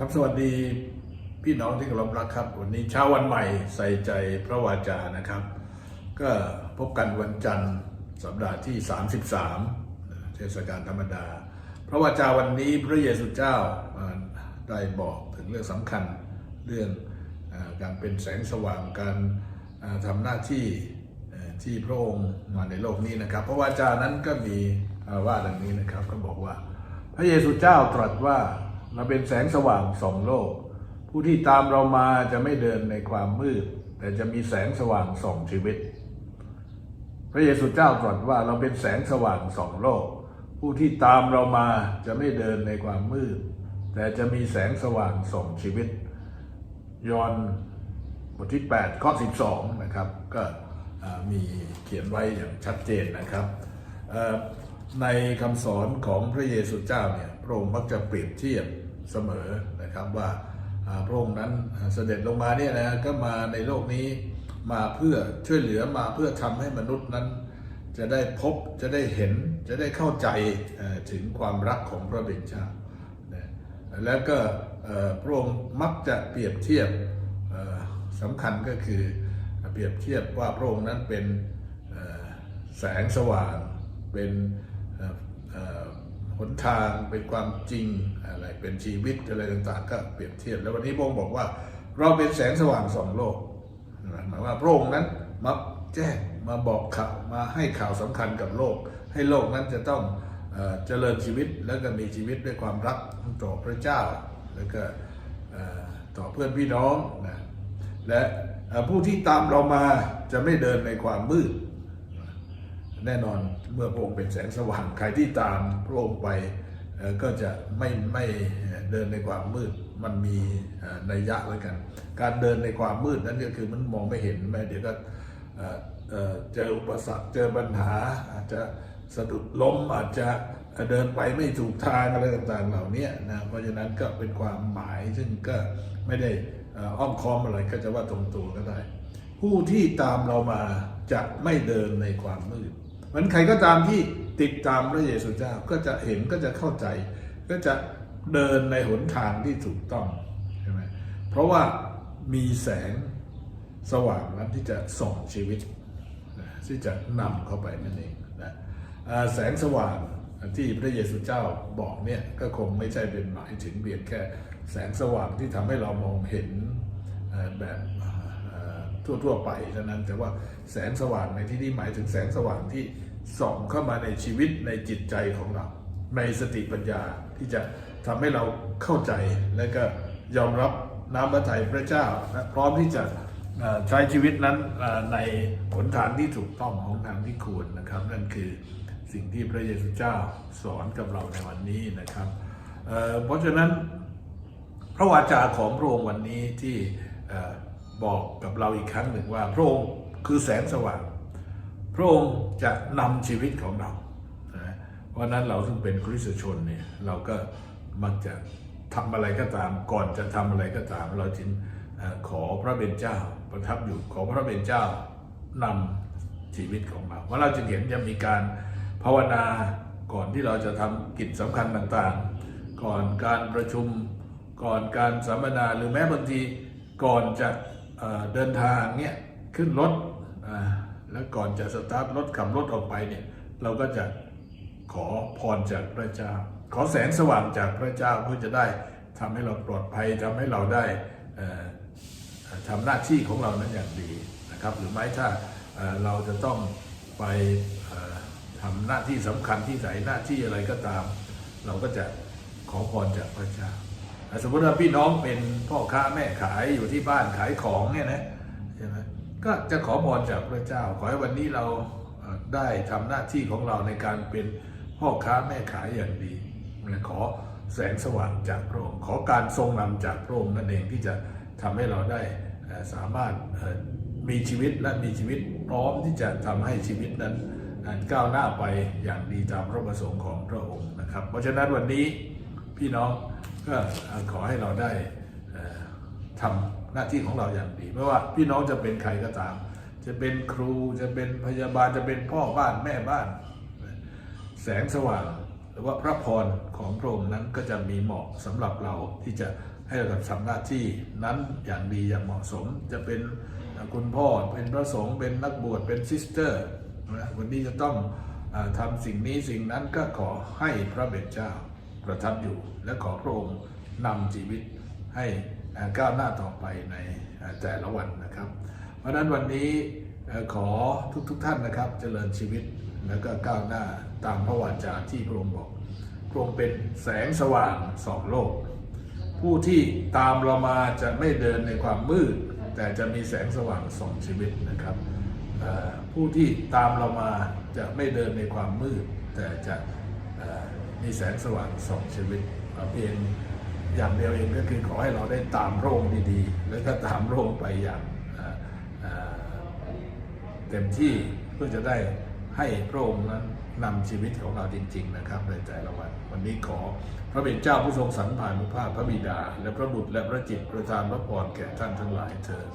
ครับสวัสดีพี่น้องที่เคารพรักครับ วันนี้เช้าวันใหม่ใส่ใจพระวาจานะครับ ก็พบกันวันจันทร์สัปดาห์ที่ 33 เทศกาลธรรมดา พระวาจาวันนี้พระเยซูเจ้าได้บอกถึงเรื่องสำคัญเรื่องอการเป็นแสงสว่างการอ่าทำหน้าที่ที่พระองค์มาในโลกนี้นะครับ พระวาจานั้นก็มีว่าดังนี้นะครับก็บอกว่า พระเยซูเจ้าตรัสว่า เราเป็นแสงสว่างสองโลก ผู้ที่ตามเรามาจะไม่เดินในความมืด แต่จะมีแสงสว่างสองชีวิต พระเยซูเจ้าตรัสว่าเราเป็นแสงสว่างสองโลก ผู้ที่ตามเรามาจะไม่เดินในความมืด แต่จะมีแสงสว่างสองชีวิต ยอห์นบทที่ 8 ข้อ 12 นะครับ ก็มีเขียนไว้อย่างชัดเจนนะครับ ในคำสอนของพระเยซูเจ้าเนี่ยพระองค์มักจะเปรียบเทียบเสมอนะครับว่าพระองค์นั้นเสด็จลงมาเนี่ยนะก็มาในโลกนี้มาเพื่อช่วยเหลือมาเพื่อทำให้มนุษย์นั้น จะได้พบจะได้เห็นจะได้เข้าใจถึงความรักของพระบิดาเจ้าแล้วก็พระองค์มักจะเปรียบเทียบสำคัญก็คือเปรียบเทียบว่าพระองค์นั้นเป็นแสงสว่างเป็น หนทางเป็นความจริงอะไรเป็นชีวิตอะไรต่างๆ ก็เปรียบเทียบ แล้ววันนี้พระองค์บอกว่า เราเป็นแสงสว่างสองโลกหมายว่าพระองค์นั้นมาแจ้งมาบอกข่าวมาให้ข่าวสำคัญกับโลก ให้โลกนั้นจะต้องเจริญชีวิตแล้วก็มีชีวิตด้วยความรักต่อพระเจ้า แล้วก็ต่อเพื่อนพี่น้องนะและผู้ที่ตามเรามาจะไม่เดินในความมืด แน่นอนเมื่อพระองค์เป็นแสงสว่างใครที่ตามพระองค์ไปก็จะไม่ไม่เดินในความมืดมันมีนัยยะไว้กัน การเดินในความมืดนั้นก็คือมันมองไม่เห็นแม้เดี๋ยวก็เจออุปสรรคเจอปัญหาอาจจะสะดุดล้มอาจจะเดินไปไม่ถูกทางอะไรต่างๆเหล่านี้นะเพราะฉะนั้นก็เป็นความหมายซึ่งก็ไม่ได้อ้อมค้อมอะไรก็จะว่าตรงตัวก็ได้ ผู้ที่ตามเรามาจะไม่เดินในความมืด มันใครก็ตามที่ติดตามพระเยซูเจ้าก็จะเห็นก็จะเข้าใจ ก็จะเดินในหนทางที่ถูกต้องใช่ไหมเพราะว่ามีแสงสว่างนั้นที่จะส่องชีวิต ที่จะนำเข้าไปนั่นเองนะแสงสว่างที่พระเยซูเจ้าบอกเนี่ยก็คงไม่ใช่เป็นหมายถึงเพียงแค่ แสงสว่างที่ทำให้เรามองเห็นแบบ ทั่ว ๆ ไปเท่านั้นแต่ว่าแสงสว่างในที่นี้หมายถึงแสงสว่างที่ส่องเข้ามาในชีวิตในจิตใจของเรา ในสติปัญญาที่จะทำให้เราเข้าใจและก็ยอมรับน้ำพระทัยพระเจ้าและพร้อมที่จะใช้ชีวิตนั้นในหนทางที่ถูกต้องของทางที่ควรนะครับ นั่นคือสิ่งที่พระเยซูเจ้าสอนกับเราในวันนี้นะครับเเพราะฉะนั้นพระวาจาของพระองค์วันนี้ที่ บอกกับเราอีกครั้งหนึ่งว่า พระองค์คือแสงสว่าง พระองค์จะนำชีวิตของเราเพราะนั้นเราซึ่งเป็นคริสตชนเนี่ยเราก็มักจะทำอะไรก็ตาม ก่อนจะทำอะไรก็ตาม เราจึงขอพระเบญเจ้าประทับอยู่ขอพระเบญเจ้านำชีวิตของเราว่าเราจะเห็นจะมีการภาวนาก่อนที่เราจะทำกิจสำคัญต่างๆ ก่อนการประชุมก่อนการสัมมนาหรือแม้บางทีก่อนจะ เดินทางเนี่ยขึ้นรถแล้วก่อนจะสตาร์ทรถขับรถออกไปเนี่ยเราก็จะขอพรจากพระเจ้า ขอแสงสว่างจากพระเจ้าเพื่อจะได้ทำให้เราปลอดภัยทำให้เราได้ทำหน้าที่ของเรานั้นอย่างดีนะครับ หรือไม่ถ้าเราจะต้องไปทำหน้าที่สำคัญที่ไหนหน้าที่อะไรก็ตาม เราก็จะขอพรจากพระเจ้า สมมติว่าพี่น้องเป็นพ่อค้าแม่ขายอยู่ที่บ้านขายของเนี่ยนะใช่ไหมก็จะขอพรจากพระเจ้า ขอให้วันนี้เราได้ทำหน้าที่ของเราในการเป็นพ่อค้าแม่ขายอย่างดีขอแสงสว่างจากพระองค์ขอการทรงนำจากพระองค์นั่นเองที่จะทำให้เราได้สามารถมีชีวิตและมีชีวิตพร้อมที่จะทำให้ชีวิตนั้นก้าวหน้าไปอย่างดีตามพระประสงค์ของพระองค์นะครับ เพราะฉะนั้นวันนี้ พี่น้องก็ขอให้เราได้เอ่อทำหน้าที่ของเราอย่างดีไม่ว่าพี่น้องจะเป็นใครก็ตาม จะเป็นครูจะเป็นพยาบาลจะเป็นพ่อบ้านแม่บ้าน แสงสว่างหรือว่าพระพรของพระองค์นั้นก็จะมีเหมาะสำหรับเราที่จะให้เราทำหน้าที่นั้นอย่างดีอย่างเหมาะสมจะเป็นคุณพ่อเป็นพระสงฆ์เป็นนักบวชเป็นซิสเตอร์นะวันนี้จะต้องอาทำสิ่งนี้สิ่งนั้นก็ขอให้พระเบญเจ้า ประทับอยู่ และขอพระองค์นำชีวิตให้ก้าวหน้าต่อไปในแต่ละวันนะครับ เพราะนั้นวันนี้เอ่อขอทุกๆทท่านนะครับเจริญชีวิตแล้วก็ก้าวหน้าตามพระวาจาที่พระองค์บอกพระองค์เป็นแสงสว่างสองโลก ผู้ที่ตามเรามาจะไม่เดินในความมืด แต่จะมีแสงสว่างสองชีวิตนะครับผู้ที่ตามเรามาจะไม่เดินในความมืด แต่จะ มีแสงสว่างส่องชีวิตเอาเพียงอย่างเดียวเองก็คือขอให้เราได้ตามพรงค์ดีๆ แล้วก็ตามพรงค์ไปอย่างเอ่อเอ่อเต็มที่เพื่อจะได้ให้พระองค์นั้นนำชีวิตของเราจริง ๆ นะครับในแต่ละวันวันนี้ขอพระบิดาเจ้าผู้ทรงสรรผ่านมุภาพพระบิดา และพระบุตรและพระจิตประทานพระพรแก่ท่านทั้งหลายเถิด